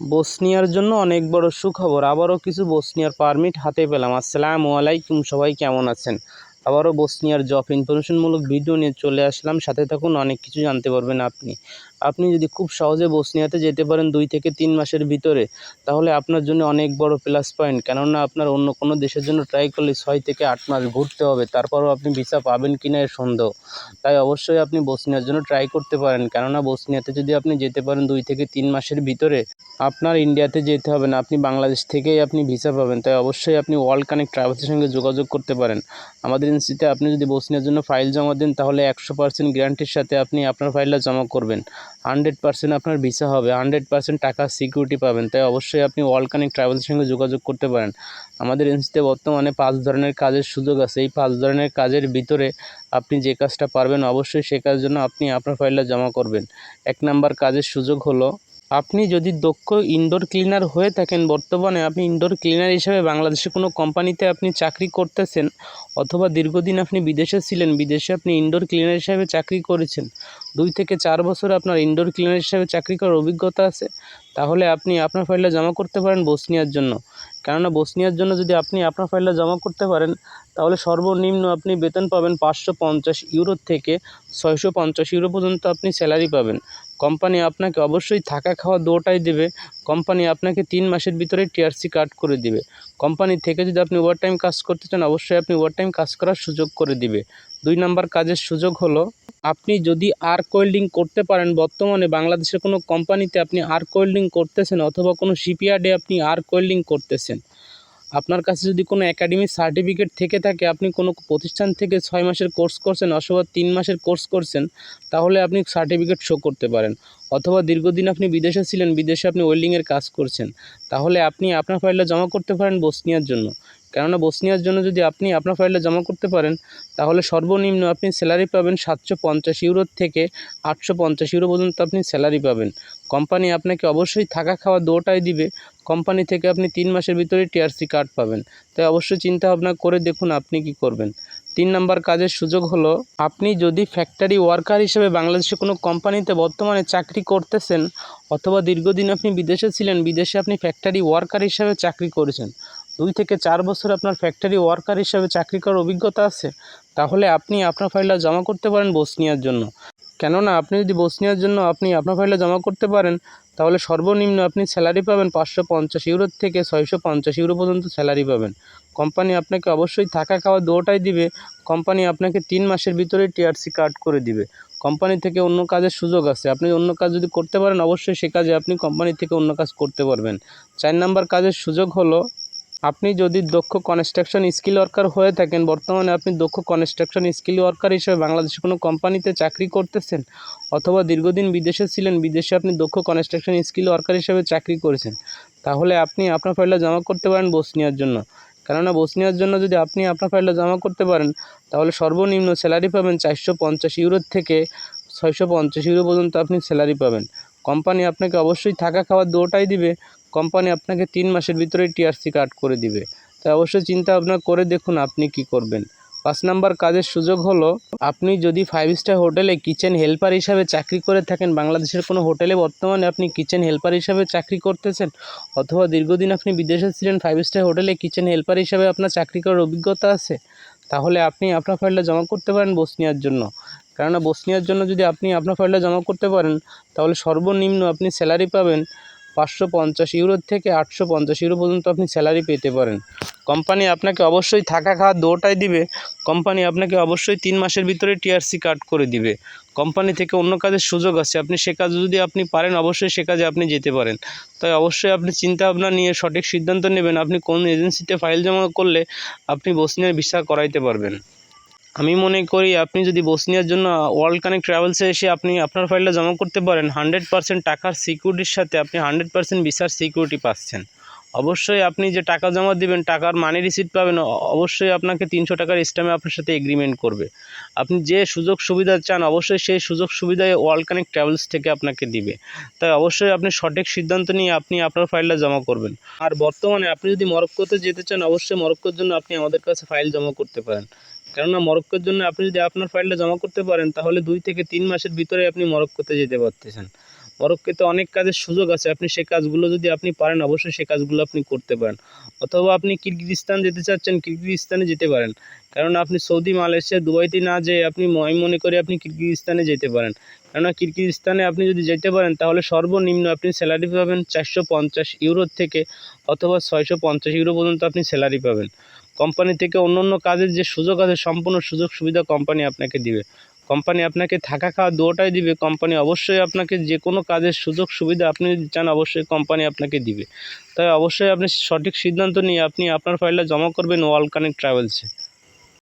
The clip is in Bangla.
বসনিয়ার জন্য অনেক বড় সুখবর। আবারও কিছু বসনিয়ার পারমিট হাতে পেলাম। আসসালাম আলাইকুম, সবাই কেমন আছেন? আবারও বসনিয়ার জব ইনফরমেশনমূলক ভিডিও নিয়ে চলে আসলাম। সাথে থাকুন, অনেক কিছু জানতে পারবেন আপনি। আপনি যদি খুব সহজে বসনিয়াতে যেতে পারেন দুই থেকে তিন মাসের ভিতরে, তাহলে আপনার জন্য অনেক বড় প্লাস পয়েন্ট কেননা আপনার অন্য কোনো দেশের জন্য ট্রাই করলে ছয় থেকে আট মাস ঘুরতে হবে, তারপরও আপনি ভিসা পাবেন কি না এর সন্দেহ। তাই অবশ্যই আপনি বসনিয়ার জন্য ট্রাই করতে পারেন। কেননা বসনিয়াতে যদি আপনি যেতে পারেন দুই থেকে তিন মাসের ভিতরে, আপনার ইন্ডিয়াতে যেতে হবে না। আপনি বাংলাদেশ থেকেই আপনি ভিসা পাবেন। তাই অবশ্যই আপনি ওয়ার্ল্ড কানেক্ট ট্রাভেলসের সঙ্গে যোগাযোগ করতে পারেন। আমাদের এজেন্সিতে আপনি যদি বসনিয়ার জন্য ফাইল জমা দেন, তাহলে একশো পার্সেন্ট গ্যারান্টির সাথে আপনি আপনার ফাইলটা জমা করবেন। হান্ড্রেড পার্সেন্ট আপনার ভিসা হবে, হান্ড্রেড পার্সেন্ট টাকা সিকিউরিটি পাবেন। তাই অবশ্যই আপনি ওয়ার্ল্ড কানেক্ট ট্রাভেলসের সঙ্গে যোগাযোগ করতে পারেন। আমাদের এনসিতে বর্তমানে পাঁচ ধরনের কাজের সুযোগ আছে। এই পাঁচ ধরনের কাজের ভিতরে আপনি যে কাজটা পারবেন, অবশ্যই সে কাজের জন্য আপনি আপনার ফাইলটা জমা করবেন। এক নাম্বার কাজের সুযোগ হলো আপনি যদি দক্ষ ইনডোর ক্লিনার হয়ে থাকেন, বর্তমানে আপনি ইনডোর ক্লিনার হিসেবে বাংলাদেশে কোনো কোম্পানিতে আপনি চাকরি করতেছেন অথবা দীর্ঘদিন আপনি বিদেশে ছিলেন, বিদেশে আপনি ইনডোর ক্লিনার হিসেবে চাকরি করেছেন, দুই থেকে চার বছর আপনার ইনডোর ক্লিনার হিসেবে চাকরি করার অভিজ্ঞতা আছে, তাহলে আপনি আপনার ফাইলটা জমা করতে পারেন বসনিয়ার জন্য। কেননা বসনিয়ার জন্য যদি আপনি আপনার ফাইলটা জমা করতে পারেন, তাহলে সর্বনিম্ন আপনি বেতন পাবেন পাঁচশো পঞ্চাশ ইউরো থেকে ছয়শো পঞ্চাশ ইউরো পর্যন্ত আপনি স্যালারি পাবেন। কোম্পানি আপনাকে অবশ্যই থাকা খাওয়া দুটাই দেবে। কোম্পানি আপনাকে তিন মাসের ভিতরে টিআরসি কার্ড করে দিবে। কোম্পানি থেকে যদি আপনি ওভারটাইম কাজ করতে চান, অবশ্যই আপনি ওভারটাইম কাজ করার সুযোগ করে দিবে। দুই নাম্বার কাজের সুযোগ হলো, আপনি যদি আর্ক ওয়েল্ডিং করতে পারেন, বর্তমানে বাংলাদেশের কোনো কোম্পানিতে আপনি আর্ক ওয়েল্ডিং করতেছেন অথবা কোনো শিপইয়ার্ডে আপনি আর্ক ওয়েল্ডিং করতেছেন আপনার কাছে যদি কোনো একাডেমিক সার্টিফিকেট থেকে থাকে, আপনি কোনো প্রতিষ্ঠান থেকে ছয় মাসের কোর্স করছেন অথবা তিন মাসের কোর্স করছেন, তাহলে আপনি সার্টিফিকেট শো করতে পারেন। অথবা দীর্ঘদিন আপনি বিদেশে ছিলেন, বিদেশে আপনি ওয়েল্ডিংয়ের কাজ করছেন, তাহলে আপনি আপনার ফাইলটা জমা করতে পারেন বসনিয়ার জন্য। কেননা বসনিয়ার জন্য যদি আপনি আপনার ফাইলটা জমা করতে পারেন, তাহলে সর্বনিম্ন আপনি স্যালারি পাবেন সাতশো পঞ্চাশ ইউরো থেকে আটশো পঞ্চাশ ইউরো পর্যন্ত আপনি স্যালারি পাবেন। কোম্পানি আপনাকে অবশ্যই থাকা খাওয়া দুটাই দিবে। কোম্পানি থেকে আপনি তিন মাসের ভিতরে টিআরসি কার্ড পাবেন। তাই অবশ্যই চিন্তা ভাবনা করে দেখুন আপনি কি করবেন। তিন নাম্বার কাজের সুযোগ হলো, আপনি যদি ফ্যাক্টরি ওয়ার্কার হিসেবে বাংলাদেশে কোনো কোম্পানিতে বর্তমানে চাকরি করতেছেন অথবা দীর্ঘদিন আপনি বিদেশে ছিলেন, বিদেশে আপনি ফ্যাক্টরি ওয়ার্কার হিসেবে চাকরি করেছেন, দুই থেকে চার বছর আপনার ফ্যাক্টরি ওয়ার্কার হিসেবে চাকরি করার অভিজ্ঞতা আছে, তাহলে আপনি আপনার ফাইলটা জমা করতে পারেন বসনিয়ার জন্য। কেননা আপনি যদি বসনিয়ার জন্য আপনি আপনার ফাইলটা জমা করতে পারেন, তাহলে সর্বনিম্ন আপনি স্যালারি পাবেন পাঁচশো পঞ্চাশ ইউরোর থেকে ছয়শো পঞ্চাশ ইউরো পর্যন্ত স্যালারি পাবেন। কোম্পানি আপনাকে অবশ্যই থাকা খাওয়া দুটাই দিবে কোম্পানি আপনাকে তিন মাসের ভিতরে টিআরসি কার্ড করে দিবে। কোম্পানি থেকে অন্য কাজের সুযোগ আছে, আপনি অন্য কাজ যদি করতে পারেন, অবশ্যই সে কাজে আপনি কোম্পানি থেকে অন্য কাজ করতে পারবেন। চার নাম্বার কাজের সুযোগ হলো আপনি যদি দক্ষ কনস্ট্রাকশন স্কিল ওয়ার্কার হয়ে থাকেন, বর্তমানে আপনি দক্ষ কনস্ট্রাকশন স্কিল ওয়ার্কার হিসেবে বাংলাদেশে কোনো কোম্পানিতে চাকরি করতেছেন অথবা দীর্ঘদিন বিদেশে ছিলেন, বিদেশে আপনি দক্ষ কনস্ট্রাকশন স্কিল ওয়ার্কার হিসেবে চাকরি করেছেন, তাহলে আপনি আপনার ফাইলটা জমা করতে পারেন বসনিয়ার জন্য। কেননা বসনিয়ার জন্য যদি আপনি আপনার ফাইলটা জমা করতে পারেন, তাহলে সর্বনিম্ন স্যালারি পাবেন চারশো পঞ্চাশ ইউরো থেকে ছয়শো পঞ্চাশ ইউরো পর্যন্ত আপনি স্যালারি পাবেন। কোম্পানি আপনাকে অবশ্যই থাকা খাওয়া দুটাই দিবে। কোম্পানি আপনাকে তিন মাসের ভিতরে টিআরসি কার্ড করে দিবে। তাই অবশ্যই চিন্তা ভাবনা করে দেখুন আপনি কি করবেন। পাঁচ নাম্বার কাজের সুযোগ হলো, আপনি যদি ফাইভ স্টার হোটেলে কিচেন হেল্পার হিসাবে চাকরি করে থাকেন, বাংলাদেশের কোনো হোটেলে বর্তমানে আপনি কিচেন হেল্পার হিসাবে চাকরি করতেছেন, অথবা দীর্ঘদিন আপনি বিদেশে ছিলেন ফাইভ স্টার হোটেলে কিচেন হেল্পার হিসাবে আপনার চাকরি করার অভিজ্ঞতা আছে, তাহলে আপনি আপনার ফাইলটা জমা করতে পারেন বসনিয়ার জন্য। কেননা বসনিয়ার জন্য যদি আপনি আপনার ফাইলটা জমা করতে পারেন, তাহলে সর্বনিম্ন আপনি স্যালারি পাবেন পাঁচশো পঞ্চাশ ইউরো থেকে আটশো পঞ্চাশ ইউরো পর্যন্ত আপনি স্যালারি পেতে পারেন। কোম্পানি আপনাকে অবশ্যই থাকা খাওয়া দুটাই দিবে। কোম্পানি আপনাকে অবশ্যই তিন মাসের ভিতরে টিআরসি কার্ড করে দিবে। কোম্পানি থেকে অন্য কাজের সুযোগ আছে। আপনি সে কাজ যদি আপনি পারেন, অবশ্যই সে কাজে আপনি যেতে পারেন। তাই অবশ্যই আপনি চিন্তা ভাবনা নিয়ে সঠিক সিদ্ধান্ত নেবেন। আপনি কোন এজেন্সিতে ফাইল জমা করলে আপনি বসনিয়ার ভিসা করাইতে পারবেন। আমি মনে করি আপনি যদি বসনিয়ার জন্য ওয়ার্ল্ড কানেক্ট ট্রাভেলসে এসে আপনি আপনার ফাইলটা জমা করতে পারেন হান্ড্রেড পার্সেন্ট টাকার সিকিউরিটির সাথে আপনি হান্ড্রেড পার্সেন্ট ভিসার সিকিউরিটি পাচ্ছেন। অবশ্যই আপনি যে টাকা জমা দিবেন, টাকার মানি রিসিট পাবেন অবশ্যই আপনাকে তিনশো টাকার স্ট্যাম্পে আপনার সাথে এগ্রিমেন্ট করবে। আপনি যে সুযোগ সুবিধা চান, অবশ্যই সেই সুযোগ সুবিধায় ওয়ার্ল্ড কানেক্ট ট্রাভেলস থেকে আপনাকে দিবে। তাই অবশ্যই আপনি সঠিক সিদ্ধান্ত নিয়ে আপনি আপনার ফাইলটা জমা করবেন। আর বর্তমানে আপনি যদি মরক্কোতে যেতে চান, অবশ্যই মরক্কোর জন্য আপনি আমাদের কাছে ফাইল জমা করতে পারেন। কেননা মরক্কোর জন্য আপনি যদি আপনার ফাইলটা জমা করতে পারেন, তাহলে দুই থেকে তিন মাসের ভিতরে আপনি মরক্কোতে যেতে পারতেছেন। মরক্কোতে অনেক কাজের সুযোগ আছে, আপনি সে কাজগুলো যদি আপনি পারেন, অবশ্যই সে কাজগুলো আপনি করতে পারেন। অথবা আপনি কিরগিজস্তান যেতে চাচ্ছেন, কিরগিজস্তানে যেতে পারেন। কারণ আপনি সৌদি, মালয়েশিয়া, দুবাইতে না যেয়ে আপনি আমি মনে করি আপনি কিরগিজস্তানে যেতে পারেন। কেননা কিরগিজস্তানে আপনি যদি যেতে পারেন, তাহলে সর্বনিম্ন আপনি স্যালারি পাবেন চারশো পঞ্চাশ ইউরোর থেকে অথবা ছয়শো পঞ্চাশ ইউরো পর্যন্ত আপনি স্যালারি পাবেন। কোম্পানি থেকে অন্য অন্য কাজের যে সুযোগ আছে, সম্পূর্ণ সুযোগ সুবিধা কোম্পানি আপনাকে দিবে। কোম্পানি আপনাকে থাকা খাওয়া দুটাই দিবে। কোম্পানি অবশ্যই আপনাকে যে কোনো কাজের সুযোগ সুবিধা আপনি যদি চান, অবশ্যই কোম্পানি আপনাকে দিবে। তাই অবশ্যই আপনি সঠিক সিদ্ধান্ত নিয়ে আপনি আপনার ফাইলটা জমা করবেন ওয়াল কানেক্ট ট্রাভেলসে